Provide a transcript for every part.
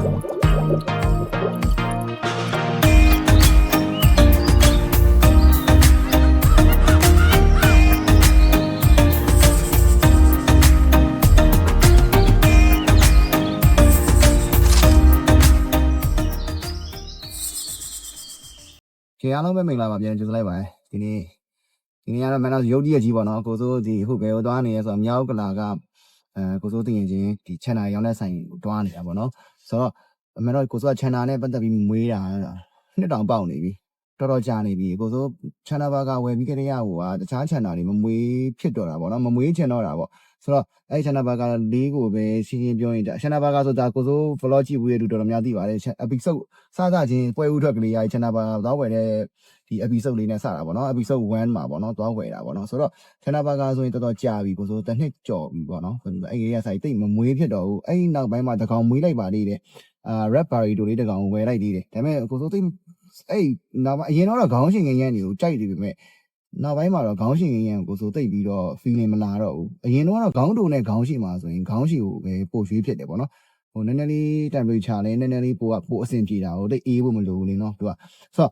ကျေအားလုံးပဲမင်္ဂလာပါပြန်ကြိုဆိုလိုက်ပါတယ်ဒီနေ့ဒီနေ့ကတော့မန်တော့ရုပ်တရက်ကြီးပေါ့နော်ကိုစိုးဒီအခုဘယ်ကိုသွားနေလဲဆိုတော့မြောက်ကလာကအဲကိုစိုးတင်ရင်ချင်းဒီ channel ရောင်းတဲ့ဆိုင်ကိုတွားနေတာပေါ့နော် ဆိုတော့မန်တော့ကိုစိုးက channel နဲ့ပတ်သက်ပြီးမွေးတာနှစ်တောင်ပေါက်နေပြီတော်တော်ကြာနေပြီကိုစိုး channel ဘာကဝယ်ပြီးကြတဲ့ရဟိုကတခြား channel တွေမမွေးဖြစ်တော့တာပေါ့နော်မမွေးချင်တော့တာပေါ့ဆိုတော့အဲ့ channel ဘာကလေးကိုပဲရှင်းရှင်းပြောရင်ဒါ channel ဘာကဆိုတာကိုစိုး vlog ကြည့်ဘူးရတူတော်တော်များသိပါတယ် episode စစချင်းပွဲဥထွက်ကလေးရ channel ဘာတော့ဝယ်တဲ့ ဒီ episode လေးနဲ့စတာပေါ့နော် episode 1မှာပေါ့နော်သွားဝယ်တာပေါ့နော်ဆိုတော့ channel ဘာကဆိုရင်တော်တော်ကြာပြီကိုစိုးတစ်နှစ်ကြော်ပြီပေါ့နော်ဆိုတော့အဲ့ဒီရဆိုင်တိတ်မမွေးဖြစ်တော့ဘူးအဲ့ဒီနောက်ပိုင်းမှာတကောင်မွေးလိုက်ပါသေးတယ်အာ red berry တို့လေးတကောင်ဝယ်လိုက်သေးတယ်ဒါပေမဲ့ကိုစိုးတိတ်အဲ့နောက်ပိုင်းအရင်တော့ခေါင်းရှင်ငရမ်းတွေကိုကြိုက်နေပြီမဲ့နောက်ပိုင်းမှာတော့ခေါင်းရှင်ငရမ်းကိုစိုးတိတ်ပြီးတော့ feeling မလာတော့ဘူးအရင်တော့ခေါင်းတုံနဲ့ခေါင်းရှင်မှာဆိုရင်ခေါင်းရှင်ကိုပဲပို့ရွှေးဖြစ်တယ်ပေါ့နော်ဟိုနည်းနည်းလေး temperature လေးနည်းနည်းလေးပို့ကပို့အဆင်ပြေတာဟိုတိတ်အေးဖို့မလိုဘူးလေနော်သူကဆိုတော့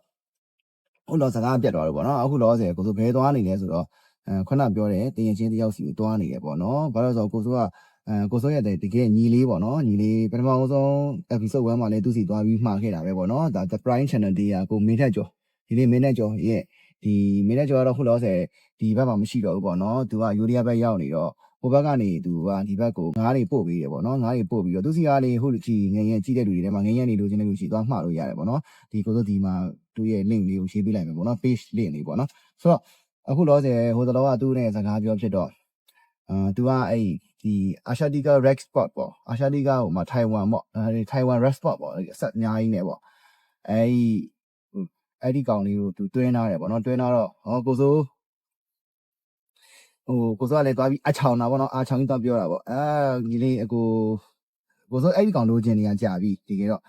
ဟိုတော့စကားပြတ်သွားတယ်ပေါ့နော်အခုလောဆယ်ကိုစိုးဘဲသွားနေလဲဆိုတော့အဲခုနပြောတယ်တင်ရင်ချင်းတယောက်စီကိုသွားနေတယ်ပေါ့နော်ဘာလို့လဲဆိုတော့ကိုစိုးကအဲကိုစိုးရဲ့တကယ်ညီလေးပေါ့နော်ညီလေးပထမဆုံး episode 1မှာလည်းသူစီသွားပြီးမှာခဲ့တာပဲပေါ့နော်ဒါ the prime channel တေးကကိုမင်းထက်ကျော်ဒီလေးမင်းထက်ကျော်ရဲ့ဒီမင်းထက်ကျော်ကတော့ခုလောဆယ်ဒီဘက်မှာမရှိတော့ဘူးပေါ့နော်သူကယူရီးယားဘက်ရောက်နေတော့ဟိုဘက်ကနေသူကဒီဘက်ကိုငားတွေပို့ပေးတယ်ပေါ့နော်ငားတွေပို့ပြီးတော့သူစီကားလေးဟိုကြည့်ငငယ်ကြည့်တဲ့လူတွေထဲမှာငငယ်နေလို့ချင်းတဲ့လူရှိသွားမှားလို့ရတယ်ပေါ့နော်ဒီကိုစိုးဒီမှာ သူရဲ့ link လေးကိုရှင်းပေးလိုက်မယ်ပေါ့နော် page link လေးပေါ့နော်ဆိုတော့အခုလောဆယ်ဟိုတလောကသူ့နဲ့စကားပြောဖြစ်တော့အာသူကအဲ့ဒီအာရှတီကာ rec spot ပေါ့အာရှတီကာဟိုမှာထိုင်ဝမ်ပေါ့အဲဒီထိုင်ဝမ် rec spot ပေါ့အဆက်အများကြီးနေပေါ့အဲ့ဒီအဲ့ဒီကောင်လေးကိုသူတွင်းထားတယ်ပေါ့နော်တွင်းထားတော့ဟောကိုစိုးဟိုကိုစိုးကလည်းသွားပြီးအချောင်တာပေါ့နော်အချောင်ကြီးတော့ပြောတာပေါ့အာညီလေးအကိုကိုစိုးအဲ့ဒီကောင်လိုချင်နေရကြာပြီတကယ်တော့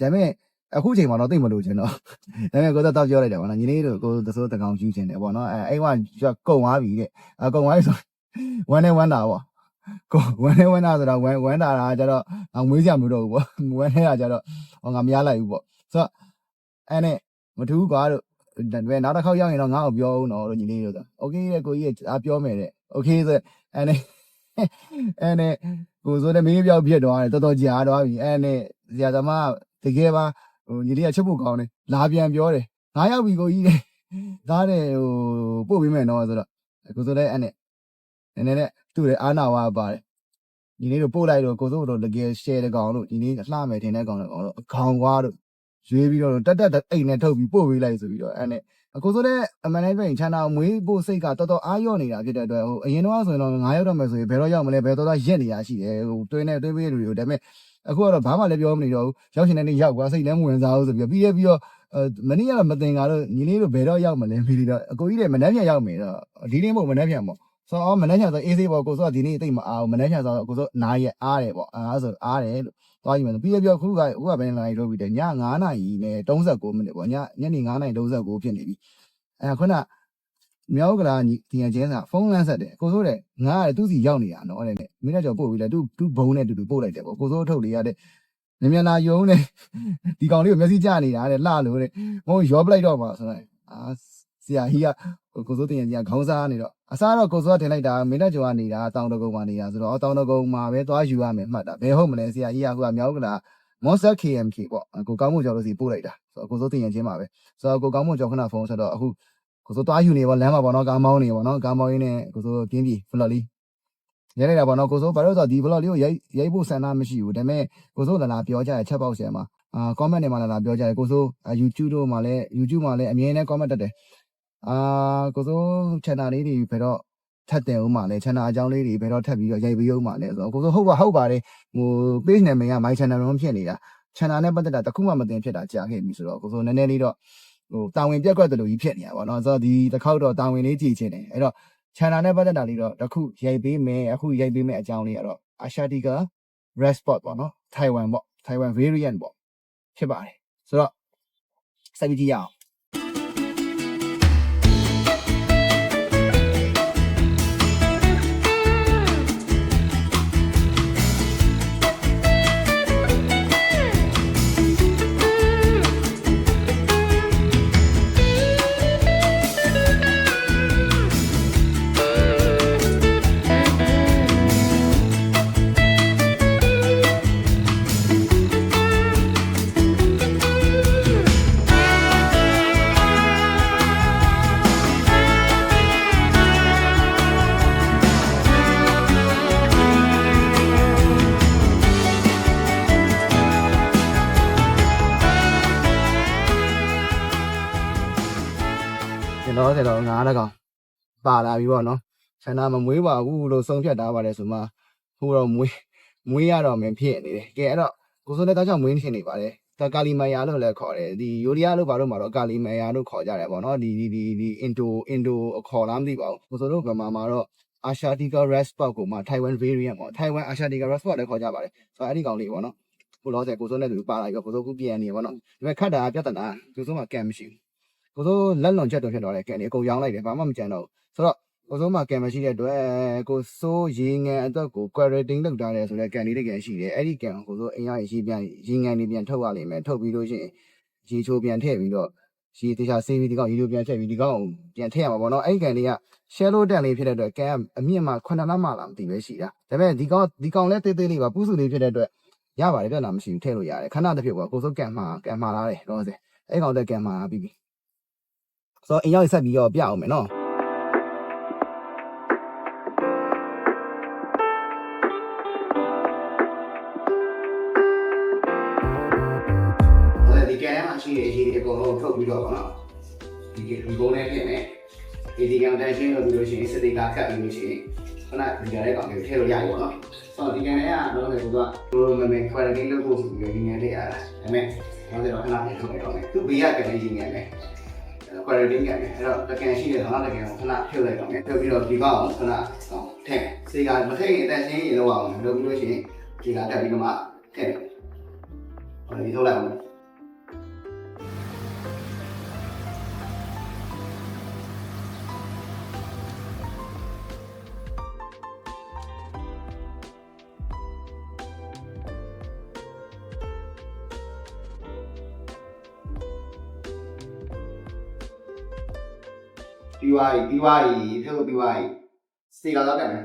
ဒါပေမဲ့ အခုချိန်မှာတော့သိမလို့ချင်တော့ဒါပေမဲ့ကိုစိုးတော့ပြောလိုက်တယ်ပေါ့နော်ညီလေးတို့ကိုသစိုးတကောင်ယူချင်တယ်ပေါ့နော်အဲအဲ့ကကုံသွားပြီတဲ့အကုံသွားပြီဆိုဝမ်းနဲ့ဝမ်းတာပေါ့ကိုဝမ်းနဲ့ဝမ်းတာဆိုတော့ဝမ်းဝမ်းတာကကျတော့ငွေးစရာမလိုတော့ဘူးပေါ့ဝမ်းနေတာကျတော့ဟောငါမရလိုက်ဘူးပေါ့ဆိုတော့အဲ့နဲ့မထူးကွာတို့ဒါပေမဲ့နောက်တစ်ခေါက်ရောက်ရင်တော့ငါ့ကိုပြောဦးနော်တို့ညီလေးတို့ဆိုโอเคတဲ့ကိုကြီးကအားပြောမယ်တဲ့โอเคဆိုအဲ့နဲ့အဲ့နဲ့ကိုစိုးတဲ့မင်းပြောက်ဖြစ်သွားတယ်တော်တော်ကြာသွားပြီအဲ့နဲ့ဆရာသမားတကယ်ပါ ဟိုညီလေးကချက်ဖို့ကောင်းတယ်လာပြန်ပြောတယ်ငါရောက်ပြီကိုကြီးတဲ့ဒါတဲ့ဟိုပို့ပေးမယ်နော်ဆိုတော့ကိုစိုးတဲ့အဲ့နဲ့နည်းနည်းနဲ့သူ့ရဲ့အာနာဝါပါတယ်ညီလေးတို့ပို့လိုက်တော့ကိုစိုးတို့တကယ် share တကောင်လို့ညီလေးလှမယ်ထင်တဲ့ကောင်တော့အကောင်ကွာတို့ရွေးပြီးတော့တက်တက်အိမ်နဲ့ထုတ်ပြီးပို့ပေးလိုက်ဆိုပြီးတော့အဲ့နဲ့အခုဆိုတဲ့အမှန်တမ်းပြောရင်ချန်တာမွေးဖို့စိတ်ကတော်တော်အားရော့နေတာဖြစ်တဲ့အတွက်ဟိုအရင်တော့ဆိုရင်တော့9ရောက်တော့မယ်ဆိုရင်ဘယ်တော့ရောက်မလဲဘယ်တော့တော့ရက်နေရရှိတယ်ဟိုတွင်းနဲ့တွင်းပေးလူတွေကိုဒါပေမဲ့ အခုကတော့ဘာမှလည်းပြောမနေတော့ဘူးရောက်ရှင်တဲ့နေ့ရောက်ကွာစိတ်လည်းမဝင်စားဘူးဆိုပြီးပြီးရပြီးတော့မနေ့ကတော့မတင်ကားတော့ညီလေးတို့ဘယ်တော့ရောက်မလဲပြီးပြီးတော့အကိုကြီးတွေမနှက်ပြန်ရောက်မယ်တော့ဒီနေ့မို့မနှက်ပြန်ပေါ့ဆိုတော့မနှက်ပြန်ဆိုအေးဆေးပေါ့ကိုဆိုကဒီနေ့တိတ်မအားဘူးမနှက်ပြန်ဆိုတော့ကိုဆိုနားရအားတယ်ပေါ့အားဆိုအားတယ်လို့သွားကြည့်မယ်ပြီးရပြီးတော့ခုကခုကဘယ်နာရီလို့ပြီးတယ်ည9နာရီနဲ့39မိနစ်ပေါ့ညညနေ9နာရီ39ဖြစ်နေပြီအဲခုန မြောက်ကလာဒီငယ်ချင်းစာဖုန်းလမ်းဆက်တယ်ကိုစိုးတဲ့ငါကသူ့စီရောက်နေတာနော်တဲ့နဲ့မိနစ်ကျော်ပို့ပြီးလဲသူသူဘုံနဲ့တူတူပို့လိုက်တယ်ပေါ့ကိုစိုးထုတ်လေးရတဲ့မြင်မြင်လာယုံနဲ့ဒီကောင်လေးကိုမျက်စိကျနေတာတဲ့လှလို့တဲ့မဟုတ်ရောပလိုက်တော့မှာဆိုတော့အာဆရာကြီးကကိုစိုးတင်ရင်ကြီးကခေါင်းစားနေတော့အစားတော့ကိုစိုးကတင်လိုက်တာမင်းနဲ့ကျော်ကနေတာတောင်တကုံမှာနေတာဆိုတော့တောင်တကုံမှာပဲသွားယူရမယ်မှတ်တာဘယ်ဟုတ်မလဲဆရာကြီးကခုကမြောက်ကလာ Monster KMK ပေါ့ကိုကောင်းမှုကျော်လို့စီပို့လိုက်တာဆိုတော့ကိုစိုးတင်ရင်ချင်းပါပဲဆိုတော့ကိုကောင်းမှုကျော်ခဏဖုန်းဆက်တော့အခု ကိုစိုးသွားယူနေပေါ့လမ်းမှာပေါ့နော်ကားမောင်းနေပေါ့နော်ကားမောင်းရင်းနဲ့ကိုစိုးပြင်းပြီဖလော်လေးရဲလိုက်တာပေါ့နော်ကိုစိုးဘာလို့ဆိုတော့ဒီဖလော်လေးကိုရိုက်ရိုက်ဖို့ဆန္ဒမရှိဘူးဒါပေမဲ့ကိုစိုးလာလာပြောကြရချက်ပေါက်ဆယ်မှာအာ comment တွေမှာလာလာပြောကြတယ်ကိုစိုး YouTube တို့မှာလည်း YouTube မှာလည်းအမြဲတမ်း comment တက်တယ်အာကိုစိုး channel လေးတွေဘယ်တော့ထပ်တယ်ဦးမှာလဲ channel အကြောင်းလေးတွေဘယ်တော့ထပ်ပြီးတော့ရိုက်ပြီးဦးမှာလဲဆိုတော့ကိုစိုးဟုတ်ပါဟုတ်ပါတယ်ဟို page နာမည်က my channel လုံးဖြစ်နေတာ channel နဲ့ပတ်သက်တာတခုမှမတင်ဖြစ်တာကြာခဲ့ပြီဆိုတော့ကိုစိုးနည်းနည်းလေးတော့ ဟိုတာဝန်ပြက်ကွက်တယ်လို့ကြီးဖြစ်နေတာပေါ့နော်ဆိုတော့ဒီတစ်ခေါက်တော့တာဝန်လေးကြည့်ချင်းတယ်အဲ့တော့ channel နဲ့ပတ်သက်တာလေးတော့တခုရိုက်ပေးမယ်အခုရိုက်ပေးမယ်အကြောင်းလေးကတော့ Ashatika Respot ပေါ့နော် Taiwan ပေါ့ Taiwan variant ပေါ့ဖြစ်ပါတယ်ဆိုတော့စိုက်ပြီးကြည့်ရအောင် တော့ငါးတကောင်ပါလာပြီပေါ့နော်ဆန္ဒမမွေးပါဘူးလို့ဆုံးဖြတ်ထားပါတယ်ဆိုမှဟိုတော့မွေးမွေးရတော့မင်းဖြစ်နေတယ်ကဲအဲ့တော့ကိုစိုးလည်းတောက်ချောင်မွေးနေနေပါတယ်ဒါကာလီမယာလို့လည်းခေါ်တယ်ဒီယိုရီးယားလို့ဘာလို့မှာတော့ကာလီမယာလို့ခေါ်ကြတယ်ပေါ့နော်ဒီဒီဒီဒီအင်ဒိုအင်ဒိုခေါ်လားမသိပါဘူးကိုစိုးတို့ဗမာမှာတော့ Asiatica Resport ကိုမှ Taiwan variant ပေါ့ Taiwan Asiatica Resport လည်းခေါ်ကြပါတယ်ဆိုတော့အဲ့ဒီကောင်လေးပေါ့နော်ကိုလောဆယ်ကိုစိုးနဲ့သူပါလာပြီးတော့ကိုစိုးကူပြန်နေပေါ့နော်ဒီမဲ့ခတ်တာပြဿနာကိုစိုးမှာကံမရှိဘူး ကိုစိုးလက်လွန်ချက်တော့ဖြစ်တော့တယ်ကံနေအကုန်ရောင်းလိုက်တယ်ဘာမှမကြံတော့ဘူးဆိုတော့ကိုစိုးမှာကံမရှိတဲ့အတွက်ကိုစိုးရေငန်အတွက်ကို quarantine လုပ်ထားတယ်ဆိုတော့ကံလေးတကယ်ရှိတယ်အဲ့ဒီကံကိုစိုးအင်ရရေးပြန်ရေငန်လေးပြန်ထုတ်ရလိမ့်မယ်ထုတ်ပြီးလို့ရှိရင်ရေချိုးပြန်ထည့်ပြီးတော့ရေတခြားဆေးပြီးဒီကောင်ရေချိုးပြန်ထည့်ပြီးဒီကောင်ပြန်ထည့်ရမှာပေါ့နော်အဲ့ဒီကံလေးက shallow တန်လေးဖြစ်တဲ့အတွက်ကံအမြင့်မှာ9လမှလာမသိပဲရှိတာဒါပေမဲ့ဒီကောင်ဒီကောင်လည်းတေးသေးလေးပါပူးစုလေးဖြစ်တဲ့အတွက်ရပါတယ်ပြဿနာမရှိဘူးထည့်လို့ရတယ်ခဏတစ်ဖြုတ်ကကိုစိုးကံမှာကံမှာလာတယ်တော့စေအဲ့ကောင်တက်ကံမှာပြီးပြီ ဆိုတော့အင်ရောက်ဆက်ပြီးတော့ပြအောင်မယ်နော်ဒီကံထဲမှာရှိတဲ့အရေးတွေအကုန်လုံးထုတ်ပြီးတော့ပေါ့နော်ဒီဒီဘုံနဲ့ဖြစ်မယ်ဒီဒီကံတန်ရှင်းလို့ပြီးလို့ရှိရင်စတိကာခတ်ပြီးလို့ရှိရင်ခဏဒီကံလေးကောင်လေးထည့်လို့ရပြီပေါ့နော်ဆိုတော့ဒီကံလေးကတော့လည်းကိုကဘလိုမမေခွဲလေးလုပ်ဖို့ဆိုပြီးဒီကံလေးရတာဒါပေမဲ့တော့တော့ခဏပြန်ထုတ်လိုက်တော့မယ်သူဘေးကကံလေးရင်းနေတယ် ခွဲလေးကံလေးအဲ့တော့တကံရှိတဲ့တော့တကံကိုခဏဖြုတ်လိုက်တော့မယ်ဖြုတ်ပြီးတော့ဒီကောင်ကိုခဏတော့ထည့်စေကမထည့်ရင်အတန်ရှင်းရင်လောက်အောင်လုပ်ပြီးလို့ရှိရင်ဒီကတက်ပြီးတော့မှထည့်ဟောဒီထုတ်လိုက်အောင် ပြီးသွားပြီပြီးသွားပြီဖြုတ်ပြီးသွားပြီစတေကာတော့တယ်မယ်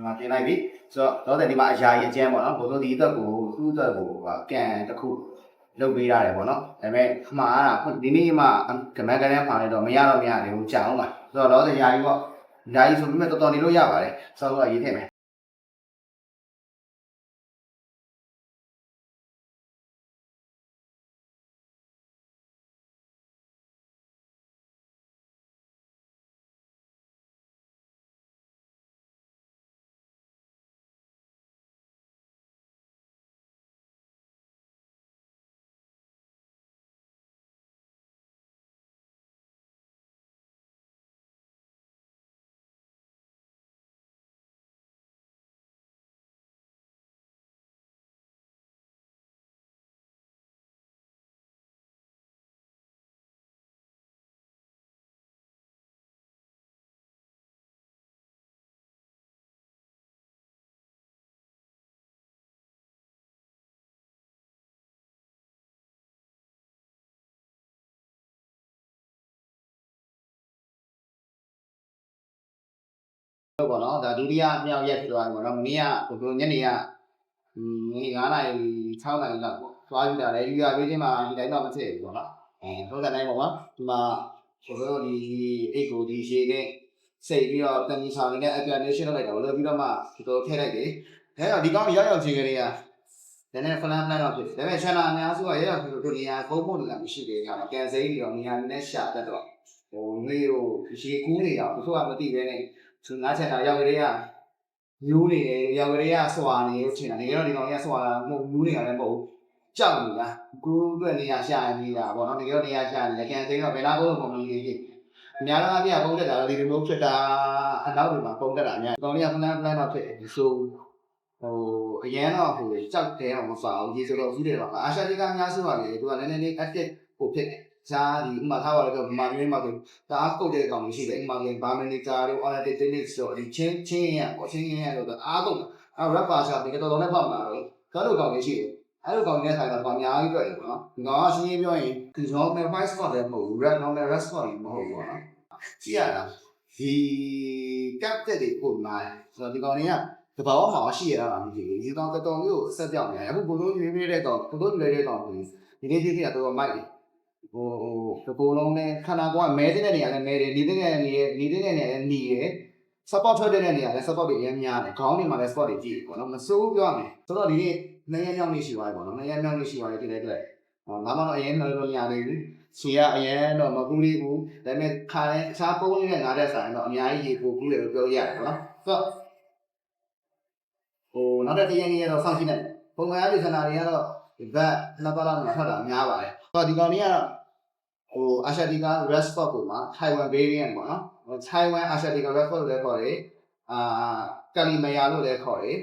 ဒီမှာပြင်လိုက်ပြီဆိုတော့တော့ဒီမှာအရာကြီးအကျန်းပေါ့နော်ဘို့ဆိုဒီအတွက်ကိုသူ့အတွက်ကိုကန်တစ်ခုလုပ်ပေးရတယ်ပေါ့နော်ဒါပေမဲ့မှားတာဒီနေ့မှကမန်ကန်နဲ့မှားလိုက်တော့မရတော့မရသေးဘူးကြာအောင်ပါဆိုတော့တော့ရာကြီးပေါ့ရာကြီးဆိုပြီးမှတော်တော်နေလို့ရပါတယ်ဆောက်တော့ရေးထည့်မယ် ဟုတ်ပေါ့နော်ဒါဒုတိယမြောက်ရက်ဖြစ်သွားပြီပေါ့နော်မနေ့ကဘို့ညနေကอืมည9နာရီ6နာရီလောက်ပေါ့သွားကြည့်တာလေယူရပေးခြင်းမှာဒီတိုင်းတော့မထည့်ဘူးပေါ့နော်အဲထိုးတဲ့တိုင်းပေါ့ကွာဒီမှာဆိုတော့ဒီအိတ်ကိုဒီရှေ့နဲ့စိတ်ပြီးတော့တန်ကြီးဆောင်နေတဲ့အပြန်လေးရှင်းလုပ်လိုက်တာလို့ပြီးတော့မှဒီလိုထည့်လိုက်တယ်အဲတော့ဒီကောင်ရောက်ရောက်ချင်းကလေးကနည်းနည်းဖလန်ဖလန်တော့ဖြစ်တယ်ဒါပေမဲ့ချန်နာအများစုကရရောက်ပြီးတော့နေရာကုန်းဖို့နေတာမရှိသေးဘူး။ကန်စိမ်းပြီးတော့နေရာနဲ့ရှာတတ်တော့ဟိုငွေကိုရေကူးနေတော့သူကမသိပဲနဲ့ သူငါးချန်နာရောက်ကြတဲ့ကမျိုးနေတယ်ရောင်ကလေးကစွာနေလို့ထင်တာနေတော့ဒီကောင်လေးကစွာတာမဟုတ်မျိုးနေတာလည်းမဟုတ်ကြောက်နေတာကိုယ်အတွက်နေရာရှာနေတာပေါ့နော်နေတော့နေရာရှာနေတယ်ကန်သိတော့ဘယ်လားဘုံပုံမီလေးအများအားဖြင့်ပုံတက်တာဒီလိုမျိုးဖြစ်တာအနောက်တွေမှာပုံတက်တာအများဒီကောင်လေးကဖလန်ဖလန်တော့ဖြစ်ဒီဆိုဟိုအရန်တော့ဟိုကြောက်တယ်အောင်မစားဘူးဒီဆိုတော့ဦးတယ်တော့အာရှတိကအများစုပါလေသူကလည်းနည်းနည်း active ဟိုဖြစ်တယ် ဈာဒီဥမာထားပါတော့မာမျိုးမှာဆိုဒါအကုတ်တဲ့ကောင်ရှိတယ်ဥမာကဘာမနီကာတို့ analytic techniques တို့ဒီချင်းချင်းရပေါ့ချင်းချင်းရတော့အားကုန်အဲ rapper ရှာဒီကတော့လည်းပေါ့မှာတော့ဒါလိုကောင်လေးရှိတယ်အဲ့လိုကောင်လေးဆိုင်တော့အများကြီးတွေ့တယ်ပေါ့နော်ဒီကောင်ကရှင်းရှင်းပြောရင်ဒီ normal voice spot လည်းမဟုတ်ဘူး rap normal rap spot လည်းမဟုတ်ဘူးပေါ့နော်ကြည့်ရတာဒီ cap တဲ့တွေပုံမှာဆိုတော့ဒီကောင်လေးကတဘာဝမှာရှိရတာမသိဘူးဒီကောင်တော်တော်လေးကိုဆက်ပြောင်းနေတယ်အခုဘုံလုံးရွေးပေးတဲ့ကောင်ဘုံလုံးရွေးတဲ့ကောင်ဆိုရင်ဒီနေ့ဒီနေ့ကတော့မိုက်တယ် ဟိုဟိုဒီပုံလုံးနဲ့ခန္ဓာကိုယ်ကမဲတဲ့နေရာနဲ့မဲတယ်နေတဲ့နေရာနဲ့နေတဲ့နေရာနဲ့နေရယ် support ထွက်တဲ့နေရာနဲ့ support တွေအများများတယ်ခေါင်းတွေမှာလည်း support တွေကြည့်ပေါ့နော်မစိုးဘူးပြောရမယ်ဆိုတော့ဒီနေ့နှစ်ရက်မြောက်နေ့ရှိပါတယ်ပေါ့နော်နှစ်ရက်မြောက်နေ့ရှိပါတယ်ဒီနေ့အတွက်ဟောငါမတော့အရင်တော့လို့ရနေပြီခြေကအရင်တော့မကူးလေးဘူးဒါပေမဲ့ခါတဲ့အခြားပုံလေးနဲ့ငါတဲ့ဆိုင်တော့အများကြီးရေပိုကူးတယ်လို့ပြောရတယ်ပေါ့နော်ဆိုတော့ဟိုနောက်တဲ့တရက်နေ့တော့စောင့်ကြည့်နေပုံမှန်အပြည့်ခန္ဓာတွေကတော့ဒီဘက်နှစ်ပတ်လောက်မှာထွက်တာများပါတယ်ဆိုတော့ဒီကောင်လေးကတော့ ဟိုအာရှတီက respot ကိုမှာ Taiwan variant ပေါ့နော်ဟို Taiwan အာရှတီက respot လို့လည်းခေါ်တယ်အာကလီမယာလို့လည်းခေါ်တယ်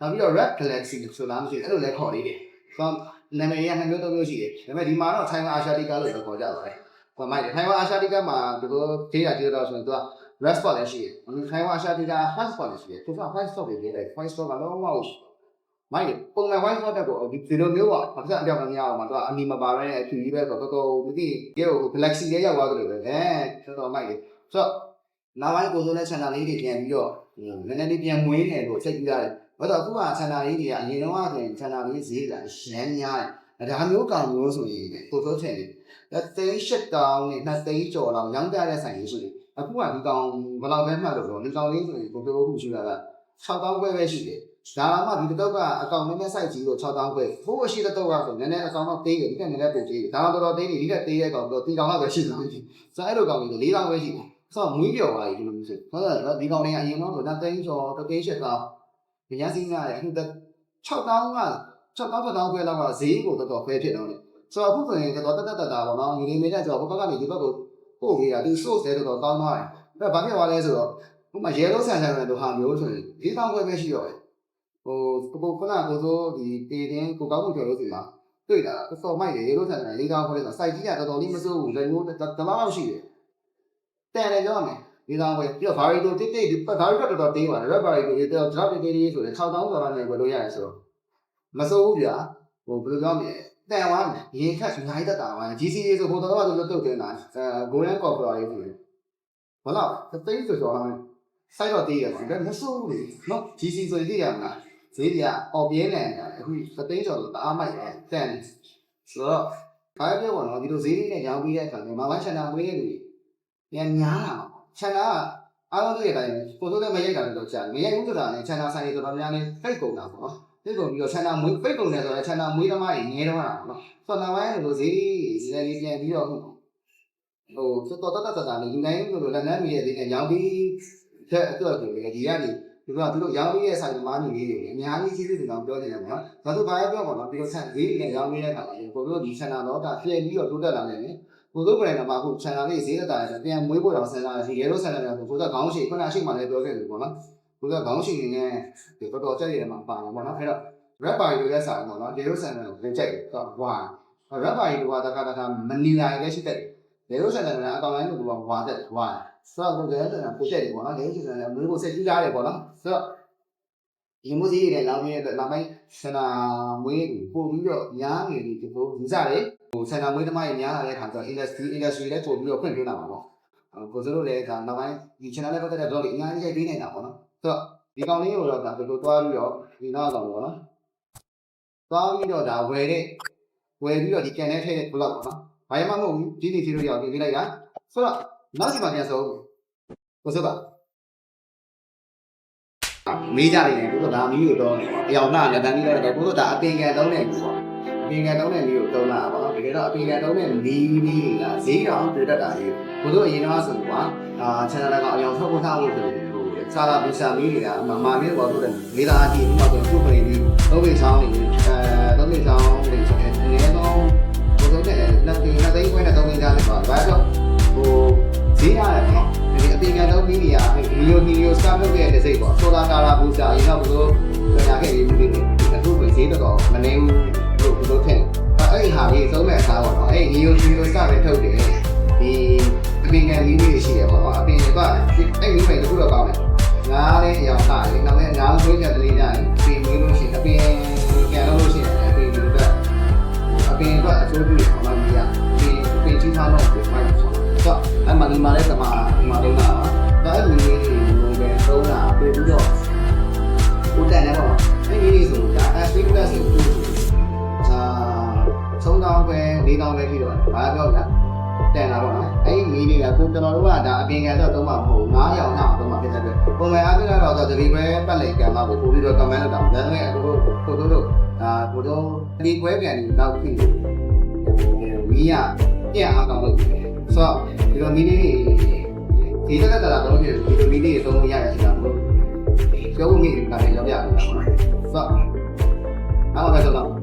နောက်ပြီးတော့ red galaxy ဆိုလားမရှိဘူးအဲ့လိုလည်းခေါ်သေးတယ်ဆိုတော့နာမည်ကနှစ်မျိုးသုံးမျိုးရှိတယ်ဒါပေမဲ့ဒီမှာတော့ Taiwan အာရှတီကလို့လည်းခေါ်ကြပါတယ်ဟိုမိုက်တယ် Taiwan အာရှတီကမှာဒီလိုဒေတာကြည့်တော့ဆိုရင်သူက respot လည်းရှိတယ်ဟို Taiwan အာရှတီက hotspot လည်းရှိတယ်သူက hotspot တွေလေးတယ် hotspot ကလုံးဝ မိုက်တယ်ပုံမှန် white spot တက်ကိုဒီလိုမျိုးပေါ့ဘာသာအပြောင်းမရအောင်မှာသူကအနီမပါဘဲနဲ့အဖြူကြီးပဲဆိုတော့တော်တော်မသိရေကို galaxy လေးရောက်သွားကြတယ်ပဲအဲတော်တော်မိုက်တယ်ဆိုတော့နောက်ပိုင်းကိုစိုးတဲ့ channel လေးတွေပြန်ပြီးတော့နည်းနည်းလေးပြန်မွေးနေလို့စိတ်ကြည့်ရတယ်ဘာလို့အခုက channel လေးတွေကအရင်တော့ဆိုရင် channel လေးဈေးကရမ်းများတယ်ဒါမျိုးကောင်မျိုးဆိုရင်ကိုစိုးချင်တယ်ဒါသိန်းရှစ်တောင်းနဲ့နှစ်သိန်းကျော်လောက်ရောင်းပြတဲ့ဆိုင်လေးဆိုရင်အခုကဒီကောင်ဘယ်လောက်ပဲမှတ်လို့တော့ဒီကောင်လေးဆိုရင်ကိုစိုးခုရှိတာက6000ပဲပဲရှိတယ် ဒါမှဒီတော့ကအကောင်နည်းနည်းစိုက်ကြည့်လို့6000ခွဲဖိုးရှိတဲ့တော့ကဆိုနည်းနည်းအကောင်တော့သေးတယ်ဒီကနည်းနည်းပိုသေးတယ်ဒါမှတော်တော်သေးတယ်ဒီကသေးတဲ့ကောင်တော့ဒီကောင်တော့ပဲရှိတယ်ဆိုအဲ့လိုကောင်ကြီး4000ပဲရှိတယ်ဆိုတော့မွေးပြော်သွားပြီဒီလိုမျိုးဆိုဟုတ်တယ်ဒီကောင်လေးကအရင်တော့ဆိုတော့သိန်းကျော်တသိန်းရှစ်ကောင်ရန်စင်းရတယ်အခု6000က6000တောင်ခွဲလောက်ကဈေးကိုတော်တော်ခွဲဖြစ်တော့တယ်ဆိုတော့အခုဆိုရင်တော်တော်တက်တက်တာပေါ့နော်ညီလေးမင်းနဲ့ကျော်ဘက်ကနေဒီဘက်ကိုပို့ပေးတာဒီ source တွေတော်တော်ကောင်းသွားတယ်အဲ့ဘာဖြစ်သွားလဲဆိုတော့ဥပမာ yellow sunshine တဲ့ဟာမျိုးဆိုရင်4000ခွဲပဲရှိတော့တယ် ဟိုကိုခုနကကိုစိုးဒီတေတင်းကိုကောင်းမှုကျော်လို့စီမှာတွေ့တာတော်တော်မိုက်တယ်ရေလို့ဆန်တယ်လေးကောင်းခွဲဆိုစိုက်ကြီးကတော်တော်လေးမစိုးဘူးလည်းမျိုးတလောက်ရှိတယ်တန်တယ်ပြောရမယ်လေးကောင်းခွဲပြီးတော့ဘာရီတို့တိတ်တိတ်ဘာရီတော့တော်တော်တင်းပါတယ်ရက်ဘာရီတို့တော် drop တေးလေးဆိုရင်6000ကျော်လာနေဘယ်လိုရလဲဆိုတော့မစိုးဘူးဗျာဟိုဘယ်လိုပြောမလဲတန်သွားမယ်ရေခက်အများကြီးတက်တာပါ GC ရေးဆိုဟိုတော့ကတော့လွတ်တုတ်တင်တာအဲ golden copper လေးဆိုရင်ဘာလို့သိသိဆိုတော့စိုက်တော့တေးရတယ်ဒါမစိုးဘူးလေနော် GC ဆိုရင်သိရမှာ ဈေးတွေကအော်ပြင်းနေတယ်အခုသသိန်းကျော်လို့တအားမိုက်တယ်တန်ဆိုတော့ဘာပြောပါတော့ဒီလိုဈေးလေးနဲ့ရောင်းပြီးတဲ့အခါမှာမမချန်တာမွေးရလူပြန်ညားတာချန်တာအားလုံးတွေ့တဲ့အတိုင်းကိုစိုးလည်းမရိတ်တာလို့ကြာမရိတ်ဘူးဆိုတာနဲ့ချန်တာဆိုင်တွေတော်တော်များများဖိတ်ကုန်တာပေါ့နော်ဖိတ်ကုန်ပြီးတော့ချန်တာမွေးဖိတ်ကုန်တယ်ဆိုတော့ချန်တာမွေးသမားကြီးငဲတော့တာပေါ့နော်ဆိုတော့နောက်ပိုင်းလိုဈေးဈေးလေးပြန်ပြီးတော့ဟိုတော်တော်တတ်တတ်တာနေယူနိုင်လို့လည်းလက်နက်မီရဲ့ဈေးနဲ့ရောင်းပြီးတဲ့အတွက်ကိုလေဒီကနေ ဒီကသူတို့ရောင်းပြီးတဲ့ဆိုင်မားညီလေးတွေအများကြီးကြီးတွေတောင်ပြောနေတယ်ပေါ့နော်။ဒါဆိုဘာပဲပြောပါတော့ဒီလိုဆက်ဈေးနဲ့ရောင်းပြီးတဲ့အခါကျကိုတို့ဒီ channel တော့ဒါပြည့်ပြီးတော့တိုးတက်လာနေတယ်။ကိုတို့ brand မှာအခု channel လေးဈေးသက်တာလည်းပြန်မွေးဖို့တော့စဉ်းစားရှိရဲလို့ channel တွေကကိုတို့ခေါင်းရှိခုနရှိမှလည်းပြောခဲ့တယ်ပေါ့နော်။ကိုတို့ခေါင်းရှိနေနဲ့ဒီတော်တော်ကြက်ရည်မှာပါမှာပေါ့နော်။အဲ့တော့ rap ပါရီတို့လည်းဆိုင်ပေါ့နော်။ဒီလို channel ကိုလည်းကြိုက်တယ်။တော့ဝါ rap ပါရီတို့ကတခါတခါမနီလာလည်းရှိတယ်။ဒီလို channel ကအကောင်တိုင်းတို့ကဝါတဲ့ဝါ ဆိုတော့ကိုယ်လည်းပိုချက်တယ်ပေါ့နော်။ဒီလို channel ကမျိုးကိုဆက်ကြည့်ကြတယ်ပေါ့နော်။ဆိုတော့ဒီမိုးစီးတွေနောက်ပြီးတော့နောက်ပိုင်းဆန္ဒမွေးကိုပို့ပြီးတော့ညားနေပြီဒီလိုယူစားတယ်ဟိုဆန္ဒမွေးသမားတွေညားလာတဲ့ခါကျတော့ industry industry လည်းပို့ပြီးတော့ဖွင့်ပြလာမှာပေါ့ကိုစလို့လည်းဒါနောက်ပိုင်းဒီ channel လည်းပတ်သက်တဲ့ blog တွေအများကြီးရိုက်ပေးနေတာပေါ့နော်ဆိုတော့ဒီကောင်လေးကိုတော့ဒါဘယ်လိုတွားပြီးတော့ဒီနောက်ကောင်ပေါ့နော်တွားပြီးတော့ဒါဝယ်တဲ့ဝယ်ပြီးတော့ဒီ channel ထဲတဲ့ blog ပေါ့နော်ဘာမှမဟုတ်ဘူးဒီနေ့စီလို့ရအောင်ပြင်ပေးလိုက်တာဆိုတော့ နောက်စီမှာပြန်ဆုံးကိုစပါမေးကြတယ်ဘုရားဒါမီးကိုတော့အယောင်နာလည်းတန်းပြီးတော့ဘုရားဒါအပင်ကန်တုံးတယ်ပေါ့အပင်ကန်တုံးတဲ့မီးကိုတုံးလာပါတော့တကယ်တော့အပင်ကန်တုံးတဲ့မီးလေးကဈေးတော်ပြတ်တာကြီးဘုရားအရင်တော့ဆိုကွာအာ channel ကအယောင်ထုတ်ဖို့ထားလို့ဆိုဟိုစာလာဗီဇာမီးတွေကမမာမီးတော့တို့တယ်လေးသားအကြည့်ဥပမာဆိုသူ့ပြင်ပြီးသုံးပိဆောင်နေအဲသုံးပိဆောင်နေဆိုရင်အနည်းဆုံးဘုရားတဲ့လက်တင်လက်သိန်းခွဲနဲ့သုံးပိကြားနေပါဒါကြောင့်ဟို ဈေးရတယ်နော်ဒီအပြင်ကတော့မီးတွေကဒီလိုဒီလိုစမ်းလုပ်ခဲ့တဲ့စိတ်ပေါ့ဆိုတာကာလာဘူစာအရင်ကဘုရားပြန်လာခဲ့ပြီးပြီးနေအခုပဲဈေးတော့မနေဘူးလို့ဘုရားထင်အဲ့ဒီဟာလေးသုံးမဲ့အခါပေါ့နော်အဲ့ဒီလိုဒီလိုစပဲထုတ်တယ်ဒီအပြင်ကမီးတွေရှိရပေါ့အပြင်ကအဲ့ဒီမိတ်တခုတော့ကောင်းတယ်ငားလေးအရောင်သားလေးနောက်မဲ့ငားဆွေးချက်ကလေးတိုင်းပြင်ပြီးလို့ရှိရင်အပြင်ပြန်လို့ရှိရင်အပြင်ဒီဘက်အပြင်ကအကျိုးပြုတယ်အမှန်ကြီးอ่ะဒီအပြင်ကြီးထားတော့ပြန်မှဆို တော့အမှန်ဒီမှာလည်းတမဒီမှာတော့တာဒါအဲ့ဒီလေးကိုပဲသုံးတာပြေပြီးတော့ဦးတန်နေပေါ့အဲ့ဒီလေးဆိုဒါ SP plus ကိုအာသုံးတောင်းပဲ၄တောင်းပဲဖြစ်တော့ဘာပြောလဲတန်လာပေါ့နော်အဲ့ဒီမီးလေးကကိုကျွန်တော်တို့ကဒါအပြင်ကတော့သုံးမှာမဟုတ်9ရောင်နောက်သုံးမှာဖြစ်တဲ့အတွက်ပုံမှန်အားဖြင့်ကတော့ဒီလိုပဲပတ်လည်ကံမှာကိုပို့ပြီးတော့ comment လုပ်တာဒါပေမဲ့အခုတို့ကိုတို့တို့အာကိုတို့ဒီကွဲပြန်ပြီးနောက်ဖြစ်နေမီးရပြက်အားကောင်းလို့ ဆိုတော့ဒီလိုမီးလေးဒီတက်ကတလာတော့ဒီလိုမီးလေးသုံးလို့ရရရှိတာမဟုတ်ပြောဖို့မီးကလည်းရောက်ရတယ်ပေါ့နော်ဆိုတော့အားမပဲတော့